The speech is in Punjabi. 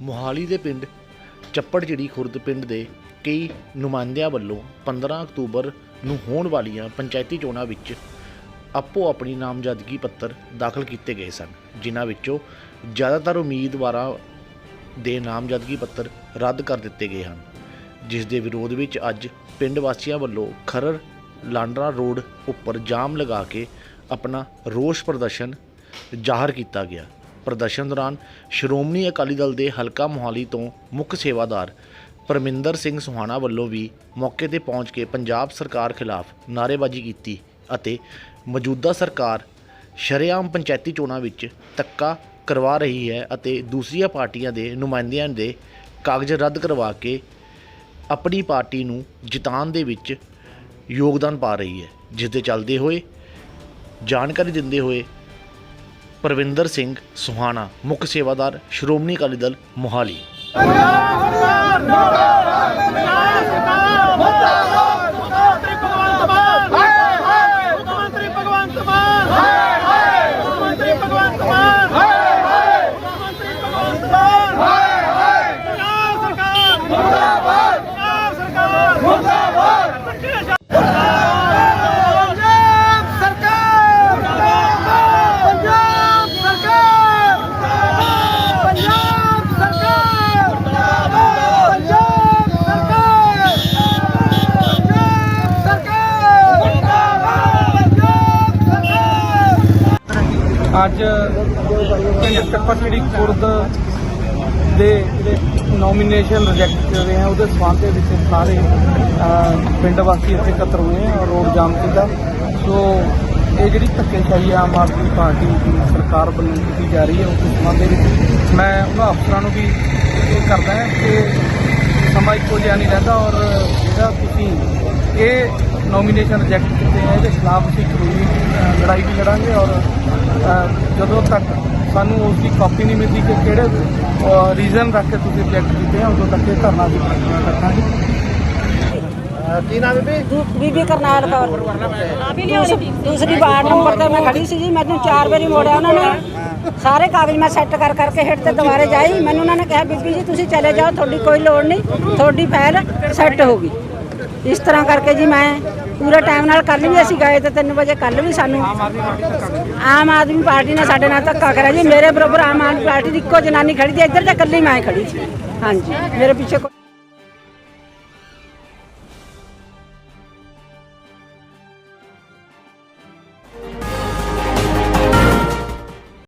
ਮੋਹਾਲੀ ਦੇ ਪਿੰਡ ਚੱਪੜਚਿੜੀ ਖੁਰਦ ਪਿੰਡ ਦੇ ਕਈ ਨੁਮਾਇੰਦਿਆਂ ਵੱਲੋਂ 15 ਅਕਤੂਬਰ ਨੂੰ ਹੋਣ ਵਾਲੀਆਂ ਪੰਚਾਇਤੀ ਚੋਣਾਂ ਵਿੱਚ ਆਪੋ ਆਪਣੀ ਨਾਮਜ਼ਦਗੀ ਪੱਤਰ ਦਾਖਲ ਕੀਤੇ ਗਏ ਸਨ, ਜਿਨ੍ਹਾਂ ਵਿੱਚੋਂ ਜ਼ਿਆਦਾਤਰ ਉਮੀਦਵਾਰਾਂ ਦੇ ਨਾਮਜ਼ਦਗੀ ਪੱਤਰ ਰੱਦ ਕਰ ਦਿੱਤੇ ਗਏ ਹਨ, ਜਿਸ ਦੇ ਵਿਰੋਧ ਵਿੱਚ ਅੱਜ ਪਿੰਡ ਵਾਸੀਆਂ ਵੱਲੋਂ ਖਰਰ ਲਾਂਡਰਾ ਰੋਡ ਉੱਪਰ ਜਾਮ ਲਗਾ ਕੇ ਆਪਣਾ ਰੋਸ ਪ੍ਰਦਰਸ਼ਨ ਜ਼ਾਹਰ ਕੀਤਾ ਗਿਆ। ਪ੍ਰਦਰਸ਼ਨ ਦੌਰਾਨ ਸ਼੍ਰੋਮਣੀ ਅਕਾਲੀ ਦਲ ਦੇ ਹਲਕਾ ਮੋਹਾਲੀ ਤੋਂ ਮੁੱਖ ਸੇਵਾਦਾਰ ਪਰਮਿੰਦਰ ਸਿੰਘ ਸੁਹਾਣਾ ਵੱਲੋਂ ਵੀ ਮੌਕੇ ਤੇ ਪਹੁੰਚ ਕੇ ਪੰਜਾਬ ਸਰਕਾਰ ਖਿਲਾਫ ਨਾਅਰੇਬਾਜ਼ੀ ਕੀਤੀ ਅਤੇ ਮੌਜੂਦਾ ਸਰਕਾਰ ਸ਼ਰੇਆਮ ਪੰਚਾਇਤੀ ਚੋਣਾਂ ਵਿੱਚ ਧੱਕਾ ਕਰਵਾ ਰਹੀ ਹੈ ਅਤੇ ਦੂਸਰੀਆਂ ਪਾਰਟੀਆਂ ਦੇ ਨੁਮਾਇੰਦਿਆਂ ਦੇ ਕਾਗਜ਼ ਰੱਦ ਕਰਵਾ ਕੇ ਆਪਣੀ ਪਾਰਟੀ ਨੂੰ ਜਿਤਾਉਣ ਦੇ ਵਿੱਚ ਯੋਗਦਾਨ ਪਾ ਰਹੀ ਹੈ ਜਿਸ ਦੇ ਚੱਲਦੇ ਹੋਏ ਜਾਣਕਾਰੀ ਦਿੰਦੇ ਹੋਏ ਪਰਵਿੰਦਰ ਸਿੰਘ ਸੁਹਾਣਾ ਮੁੱਖ ਸੇਵਾਦਾਰ ਸ਼੍ਰੋਮਣੀ ਅਕਾਲੀ ਦਲ ਮੋਹਾਲੀ। ਭਗਵੰਤ ਮਾਨ ਹਾਏ ਹਾਏ ਮੁੱਖਮੰਤਰੀ ਭਗਵੰਤ ਮਾਨ ਹਾਏ ਹਾਏ ਮੁੱਖਮੰਤਰੀ ਭਗਵੰਤ ਮਾਨ ਹਾਏ ਹਾਏ ਪੰਜਾਬ ਸਰਕਾਰ ਮੁਰਦਾਬਾਦ ਪੰਜਾਬ ਸਰਕਾਰ ਮੁਰਦਾਬਾਦ ਪੰਜਾਬ ਸਰਕਾਰ ਪੰਜਾਬ ਸਰਕਾਰ ਪੰਜਾਬ ਸਰਕਾਰ ਪੰਜਾਬ ਸਰਕਾਰ ਪੰਜਾਬ ਸਰਕਾਰ ਅੱਜ ਪਿੰਡ ਚੱਪੜਚਿੜੀ ਖੁਰਦ ਦੇ ਨੋਮੀਨੇਸ਼ਨ ਰਿਜੈਕਟ ਕਰ ਰਹੇ ਹਨ ਉਹਦੇ ਸਬੰਧ ਦੇ ਵਿੱਚ ਸਾਰੇ ਪਿੰਡ ਵਾਸੀ ਇੱਥੇ ਇਕੱਤਰ ਹੋਏ ਹਨ ਰੋਡ ਜਾਮ ਕੀਤਾ। ਸੋ ਇਹ ਜਿਹੜੀ ਧੱਕੇਸ਼ਾਹੀ ਆਮ ਆਦਮੀ ਪਾਰਟੀ ਦੀ ਸਰਕਾਰ ਵੱਲੋਂ ਕੀਤੀ ਜਾ ਰਹੀ ਹੈ, ਉਸ ਸਬੰਧ ਦੇ ਵਿੱਚ ਮੈਂ ਉਹਨਾਂ ਅਫਸਰਾਂ ਨੂੰ ਵੀ ਇਹ ਕਰਦਾ ਕਿ ਸਮਾਂ ਇੱਕੋ ਜਿਹਾ ਨਹੀਂ ਰਹਿੰਦਾ ਔਰ ਜਿਹੜਾ ਤੁਸੀਂ ਇਹ ਨੋਮੀਨੇਸ਼ਨ ਰਿਜੈਕਟ ਕੀਤੇ ਹੈ ਇਹਦੇ ਖਿਲਾਫ ਅਸੀਂ ਕਾਨੂੰਨੀ ਲੜਾਈ ਵੀ ਲੜਾਂਗੇ ਔਰ ਜਦੋਂ ਤੱਕ ਸਾਨੂੰ ਉਸ ਦੀ ਕਾਪੀ ਨਹੀਂ ਮਿਲਦੀ ਕਿ ਕਿਹੜੇ ਰੀਜ਼ਨ ਰੱਖ ਕੇ ਤੁਸੀਂ ਰਿਜੈਕਟ ਕੀਤੇ ਆ ਉਦੋਂ ਤੱਕ ਇਹ ਧਰਨਾ ਵੀ ਰੱਖਾਂਗੇ। ਬੀਬੀ? ਕਰਨਾਲ ਕੌਰ। ਦੂਸ- ਦੂਸਰੀ ਵਾਰਡ ਨੰਬਰ ਤੇ ਮੈਂ ਖੜੀ ਸੀ ਜੀ ਮੈਨੂੰ ਚਾਰ ਵਾਰੀ ਮੋੜਿਆ ਉਹਨਾਂ ਨੇ। ਸਾਰੇ ਕਾਗਜ਼ ਮੈਂ ਸੈੱਟ ਕਰ ਕਰਕੇ ਹੇਠ ਤੇ ਦੁਬਾਰੇ ਜਾਈ। ਮੈਨੂੰ ਉਹਨਾਂ ਨੇ ਕਿਹਾ ਬੀਬੀ ਜੀ ਤੁਸੀਂ ਚਲੇ ਜਾਓ ਤੁਹਾਡੀ ਕੋਈ ਲੋੜ ਨਹੀਂ ਤੁਹਾਡੀ ਫਾਈਲ ਸੈੱਟ ਹੋ ਗਈ। ਇਸ ਤਰ੍ਹਾਂ ਕਰਕੇ ਜੀ ਮੈਂ ਪੂਰੇ ਟਾਈਮ ਨਾਲ ਕੱਲ ਵੀ ਅਸੀਂ ਗਏ ਤੇ 3 ਵਜੇ ਕੱਲ ਵੀ ਸਾਨੂੰ ਆਮ ਆਦਮੀ ਪਾਰਟੀ ਨੇ ਸਾਡੇ ਨਾਲ ਧੱਕਾ ਕਰਿਆ ਜੀ। ਮੇਰੇ ਬਰੋਬਰ ਆਮ ਆਦਮੀ ਪਾਰਟੀ ਦੀ ਇੱਕੋ ਜਨਾਨੀ ਖੜੀ ਸੀ। ਇੱਧਰ ਤੇ ਇਕੱਲੀ ਮੈਂ ਖੜੀ ਸੀ। ਹਾਂਜੀ। ਮੇਰੇ ਪਿੱਛੇ